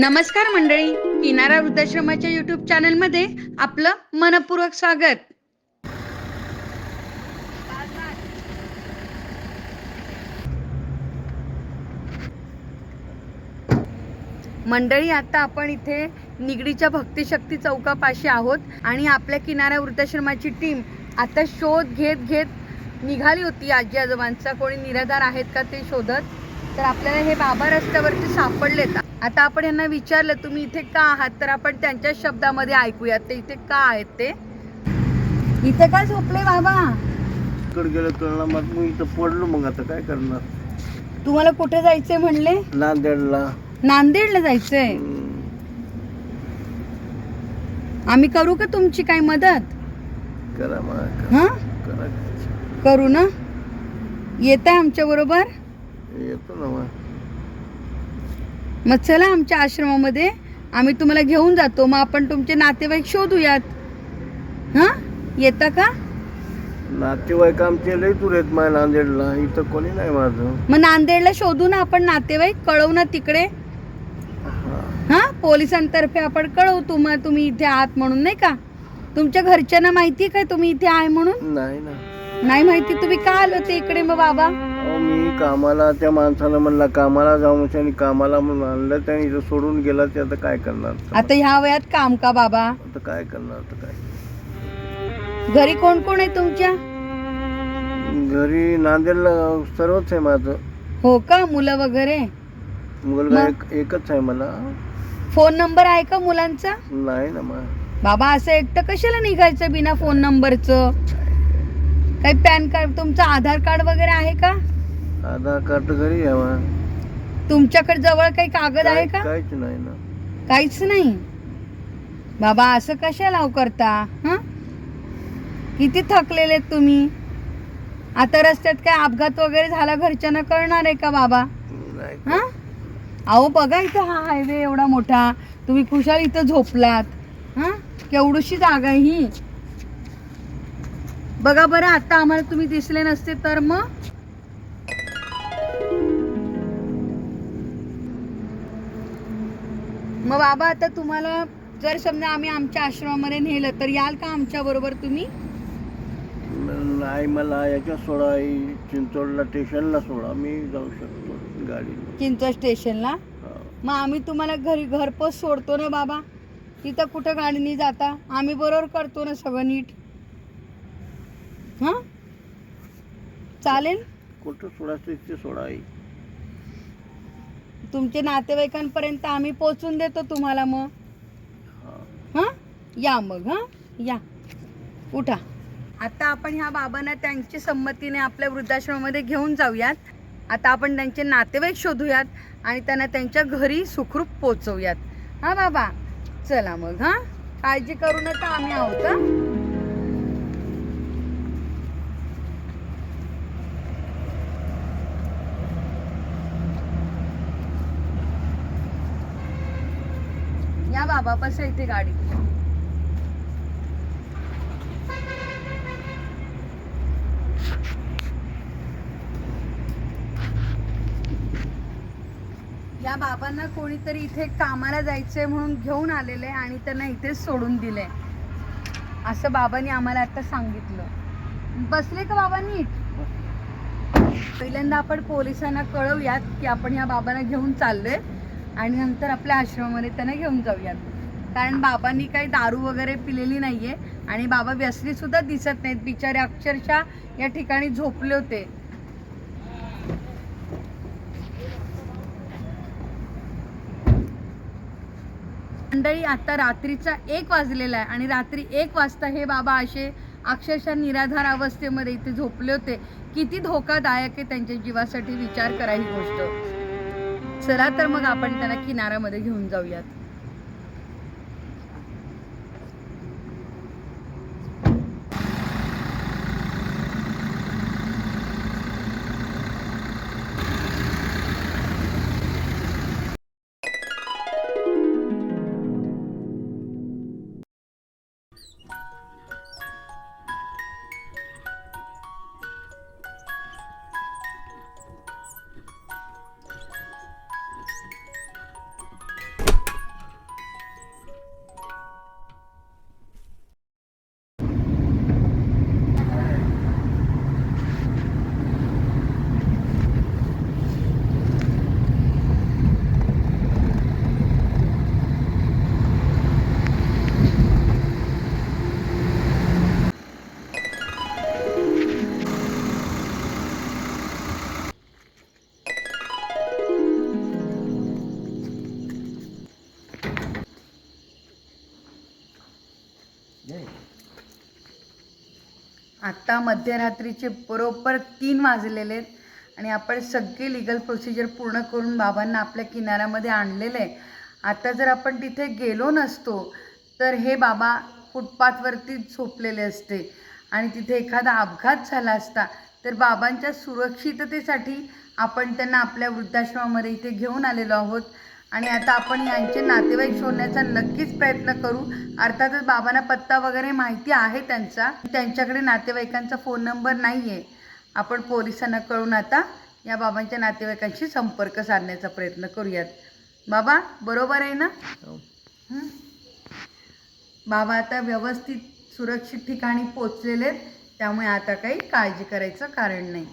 नमस्कार मंडळी किनारा वृद्धाश्रमाच्या युट्यूब चॅनलमध्ये आपलं मनपूर्वक स्वागत. मंडळी आता आपण इथे निगडीच्या भक्तिशक्ती चौकापाशी आहोत आणि आपल्या किनारा वृद्धाश्रमाची टीम आता शोध घेत घेत निघाली होती. आजी आजोबांचा कोणी निराधार आहेत का ते शोधत तर आपल्याला हे बाबा रस्त्यावरती सापडलेत आता आपण यांना विचारलं तुम्ही इथे का आहात? तर आपण त्यांच्या शब्दामध्ये ऐकूयात. ते इथे का आहेत ते? इथे का झोपले बाबा? इकडे गेलं कळलं मग मी इथं पडलो मग आता काय करणार? तुम्हाला कुठे जायचंय म्हणले? नांदेडला. नांदेडला जायचंय. आम्ही करू का तुमची काय मदत? करा मग हा? करा. करू ना. येत आहे आमच्या बरोबर? येतो ना मग. मग चला आमच्या आश्रमामध्ये. आम्ही तुम्हाला घेऊन जातो. मग आपण तुमचे नातेवाईक शोधूयात. हा? येता का? नातेवाईक आमचे लय दूर आहेत माझ्या नांदेडला. इथं कोणी नाही माझं. मग नांदेडला शोधू ना आपण नातेवाईक. कळवू ना तिकडे. हा. पोलिसांतर्फे आपण कळवू तुम्हाला तुम्ही इथे आहात म्हणून नाही का? तुमच्या घरच्यांना माहिती काय तुम्ही इथे आहे म्हणून? नाही ना. नाही माहिती. तुम्ही का आलो ते इकडे मग बाबा? मी कामाला त्या माणसानं म्हणला कामाला जाऊ म्हणजे आणि कामाला म्हणून आणलं त्याने इथं सोडून गेला ते आता काय करणार? आता ह्या वयात काम का बाबा? आता काय करणार आता काय? घरी कोण कोण आहे तुमच्या? घरी नांदेडला सर्वच आहे माझं. हो का? मुलं वगैरे? मुलगा मग? एक एकच आहे मला. फोन नंबर आहे का मुलांचा? नाही ना मग बाबा असं एकटं कशाला निघायचं बिना फोन नंबरचं? काही पॅन कार्ड तुमचं आधार कार्ड वगैरे आहे का? आधार कार्ड घरी मग तुमच्याकडे जवळ काही कागद आहे का? काहीच नाही ना. काहीच नाही? बाबा असं कशाला लाव करता? हा? किती थकलेले तुम्ही? आता रस्त्यात काय अपघात वगैरे झाला घरच्यांना कळणार आहे का बाबा? नाही. हा? अहो बघा इथं हा हायवे एवढा मोठा. तुम्ही खुशाल इथं झोपलात. हा? केवढीशी जागा आहे ही. बघा बरं आता आम्हाला तुम्ही दिसले नसते तर मग? मग बाबा आता तुम्हाला जर समजा आम्ही आमच्या आश्रमामध्ये नेलं तर याल का आमच्या बरोबर तुम्ही? नाही मला याच्या सोडा चिंचोडला स्टेशनला सोडा मी जाऊ शकतो गाडी. चिंचवड स्टेशनला? मग आम्ही तुम्हाला घरी घरपोच सोडतो ना बाबा? तिथं कुठं गाडीने जाता? आम्ही बरोबर करतो ना सगळं नीट. हां? चालेल? कुठं सोडायचं तिथे सोडा तुमचे नातेवाईकांपर्यंत आम्ही पोचून देतो तुम्हाला मग. हां? या मग हां? या. उठा. आता आपण ह्या बाबांना त्यांची संमतीने आपल्या वृद्धाश्रमामध्ये घेऊन जाऊयात. आता आपण त्यांचे नातेवाईक शोधूयात आणि त्यांना त्यांच्या घरी सुखरूप पोचवूयात. हां बाबा? चला मग हां? काळजी करू नका आम्ही आहोत बाबा बसा इथे गाडी. या बाबांना कोणीतरी इथे कामाला जायचंय म्हणून घेऊन आलेले आणि त्यांना इथेच सोडून दिले. असं बाबांनी आम्हाला आता सांगितलं. बसले का बाबा नीट पहिल्यांदा आपण पोलिसांना कळवूयात की आपण या बाबांना घेऊन चाललोय. आणि नंतर आपल्या आश्रमामध्ये त्यांना घेऊन जाऊयात. कारण बाबांनी काही दारू वगैरे पिलेली नाहीये आणि बाबा व्यसनीसुद्धा दिसत नाहीत. बिचारे अक्षरशः या ठिकाणी झोपले होते. मंडळी आता रात्रीचा एक वाजलेला आहे आणि रात्री एक वाजता हे बाबा असे अक्षरशः निराधार अवस्थेमध्ये इथे झोपले होते. किती धोकादायक आहे त्यांच्या जीवासाठी विचार करा ही गोष्ट. चला तर मग आपण त्यांना किनाऱ्यामध्ये घेऊन जाऊयात. आत्ता मध्यरात्रीचे बरोबर तीन वाजलेले आहेत आणि आपण सगळी लिगल प्रोसिजर पूर्ण करून बाबांना आपल्या किनाऱ्यामध्ये आणलेलं आहे आता जर आपण तिथे गेलो नसतो तर हे बाबा फुटपाथवरती झोपलेले असते आणि तिथे एखादा अपघात झाला असता तर बाबांच्या सुरक्षिततेसाठी आपण त्यांना आपल्या वृद्धाश्रमामध्ये इथे घेऊन आलेलो आहोत. आणि आता आपण यांचे नातेवाईक शोधण्याचा नक्कीच प्रयत्न करू. अर्थातच बाबांना पत्ता वगैरे माहिती आहे त्यांचा. त्यांच्याकडे नातेवाईकांचा फोन नंबर नाही आहे आपण पोलिसांना कळून आता या बाबांच्या नातेवाईकांशी संपर्क साधण्याचा प्रयत्न करूयात. बाबा बरोबर आहे ना? हं? बाबा आता व्यवस्थित सुरक्षित ठिकाणी पोचलेले आहेत. त्यामुळे आता काही काळजी करायचं कारण नाही.